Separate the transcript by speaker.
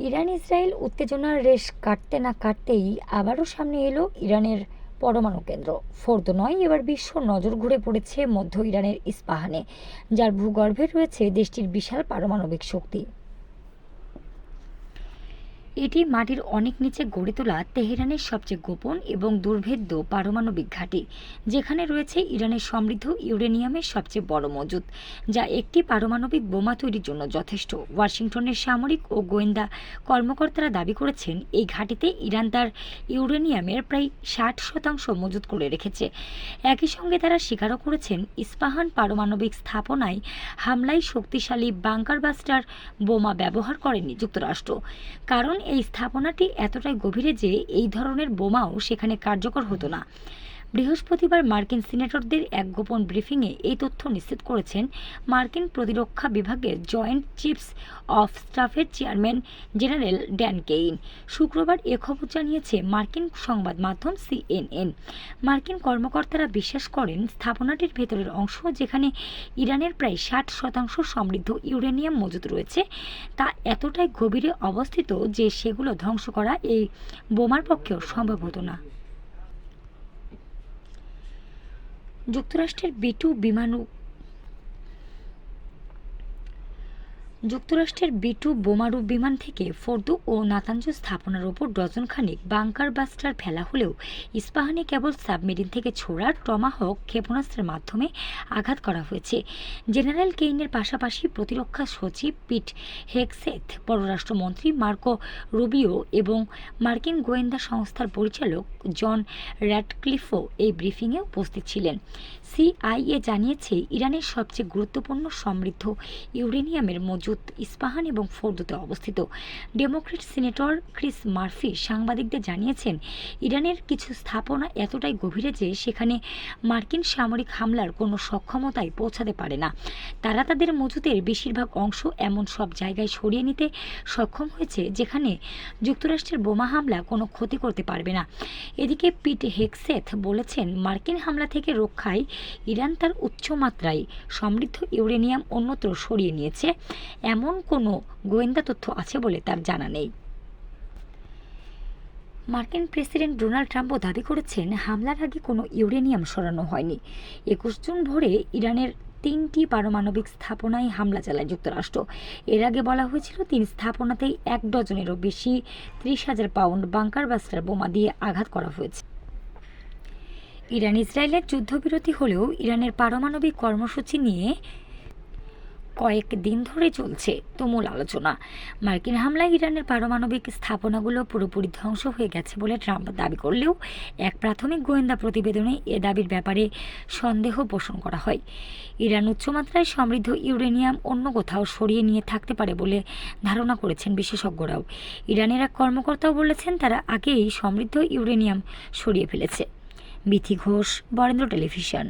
Speaker 1: Iran Israel উত্তেজনার রেশ কাটতে না কাটতেই আবারও সামনে এলো ইরানের পরমাণু কেন্দ্র। ফোর্দ নয়, এবার বিশ্ব নজর ঘুরে পড়েছে মধ্য ইরানের ইস্পাহানে, যার ভূগর্ভে রয়েছে দেশটির বিশাল পারমাণবিক শক্তি। এটি মাটির অনেক নিচে গড়ে তোলা তেহরানের সবচেয়ে গোপন এবং দুর্ভেদ্য পারমাণবিক ঘাঁটি, যেখানে রয়েছে ইরানের সমৃদ্ধ ইউরেনিয়ামের সবচেয়ে বড় মজুদ যা একটি পারমাণবিক বোমা তৈরির জন্য যথেষ্ট। ওয়াশিংটনের সামরিক ও গোয়েন্দা কর্মকর্তারা দাবি করেছেন, এই ঘাঁটিতে ইরান তার ইউরেনিয়ামের প্রায় ষাট শতাংশ মজুত করে রেখেছে। একই সঙ্গে তারা স্বীকারও করেছেন, ইস্পাহান পারমাণবিক স্থাপনায় হামলায় শক্তিশালী বাংকার বাস্টার বোমা ব্যবহার করেনি যুক্তরাষ্ট্র, কারণ এই স্থাপনাটি এতটাই গভীরে যে এই ধরনের বোমাও সেখানে কার্যকর হতো না। বৃহস্পতিবার মার্কিন সিনেটরদের এক গোপন ব্রিফিংয়ে এই তথ্য নিশ্চিত করেছেন মার্কিন প্রতিরক্ষা বিভাগের জয়েন্ট চিফস অফ স্টাফের চেয়ারম্যান জেনারেল ড্যান কেইন। শুক্রবার এ খবর জানিয়েছে মার্কিন সংবাদ মাধ্যম সিএনএন। মার্কিন কর্মকর্তারা বিশ্বাস করেন স্থাপনাটির ভেতরের অংশ যেখানে ইরানের প্রায় ষাট শতাংশ সমৃদ্ধ ইউরেনিয়াম মজুত রয়েছে, তা এতটাই গভীরে অবস্থিত যে সেগুলো ধ্বংস করা এই বোমার পক্ষেও সম্ভব হতো না। যুক্তরাষ্ট্রের বিটু বিমানু যুক্তরাষ্ট্রের বিটু বোমারু বিমান থেকে ফোর্দু ও নাতাঞ্জ স্থাপনার ওপর ডজনখানিক বাংকার বাস্টার ফেলা হলেও ইস্পাহানে কেবল সাবমেরিন থেকে ছোড়া টমাহক ক্ষেপণাস্ত্রের মাধ্যমে আঘাত করা হয়েছে। জেনারেল কেইনের পাশাপাশি প্রতিরক্ষা সচিব পিট হেকসেথ পররাষ্ট্রমন্ত্রী মার্কো রুবিও এবং মার্কিন গোয়েন্দা সংস্থার পরিচালক জন র্যাডক্লিফও এই ব্রিফিংয়ে উপস্থিত ছিলেন। সিআইএ জানিয়েছে, ইরানের সবচেয়ে গুরুত্বপূর্ণ সমৃদ্ধ ইউরেনিয়ামের মজুদ ইস্পাহান এবং ফোর্দোতে অবস্থিত। ডেমোক্রেট সিনেটর ক্রিস মার্ফি সাংবাদিকদের জানিয়েছেন, ইরানের কিছু স্থাপনা এতটাই গভীরে যে সেখানে মার্কিন সামরিক হামলার কোনো সক্ষমতায় পৌঁছাতে পারে না। তারা তাদের মজুদের বেশিরভাগ অংশ এমন সব জায়গায় সরিয়ে নিতে সক্ষম হয়েছে যেখানে যুক্তরাষ্ট্রের বোমা হামলা কোনো ক্ষতি করতে পারবে না। এদিকে পিট হেকসেথ বলেছেন, মার্কিন হামলা থেকে রক্ষায় ইরান তার উচ্চমাত্রায় সমৃদ্ধ ইউরেনিয়াম অন্যত্র সরিয়ে নিয়েছে। এমন কোনো গোয়েন্দা তথ্য আছে বলে তার জানা নেই। মার্কিন প্রেসিডেন্ট ডোনাল্ড ট্রাম্পও দাবি করেছেন, হামলার আগে কোনো ইউরেনিয়াম সরানো হয়নি। একুশ জুন ভোরে ইরানের তিনটি পারমাণবিক স্থাপনায় হামলা চালায় যুক্তরাষ্ট্র। এর আগে বলা হয়েছিল, তিন স্থাপনাতেই এক ডজনেরও বেশি ত্রিশ হাজার পাউন্ড বাংকার বাস্টার বোমা দিয়ে আঘাত করা হয়েছে। ইরান ইসরায়েলের যুদ্ধবিরতি হলেও ইরানের পারমাণবিক কর্মসূচি নিয়ে কয়েক দিন ধরে চলছে তুমুল আলোচনা। মার্কিন হামলায় ইরানের পারমাণবিক স্থাপনাগুলো পুরোপুরি ধ্বংস হয়ে গেছে বলে ট্রাম্প দাবি করলেও এক প্রাথমিক গোয়েন্দা প্রতিবেদনে এ দাবির ব্যাপারে সন্দেহ পোষণ করা হয়। ইরান উচ্চমাত্রায় সমৃদ্ধ ইউরেনিয়াম অন্য কোথাও সরিয়ে নিয়ে থাকতে পারে বলে ধারণা করেছেন বিশেষজ্ঞরাও। ইরানের এক কর্মকর্তাও বলেছেন, তারা আগেই সমৃদ্ধ ইউরেনিয়াম সরিয়ে ফেলেছে। বিথি ঘোষ, বরেন্দ্র টেলিভিশন।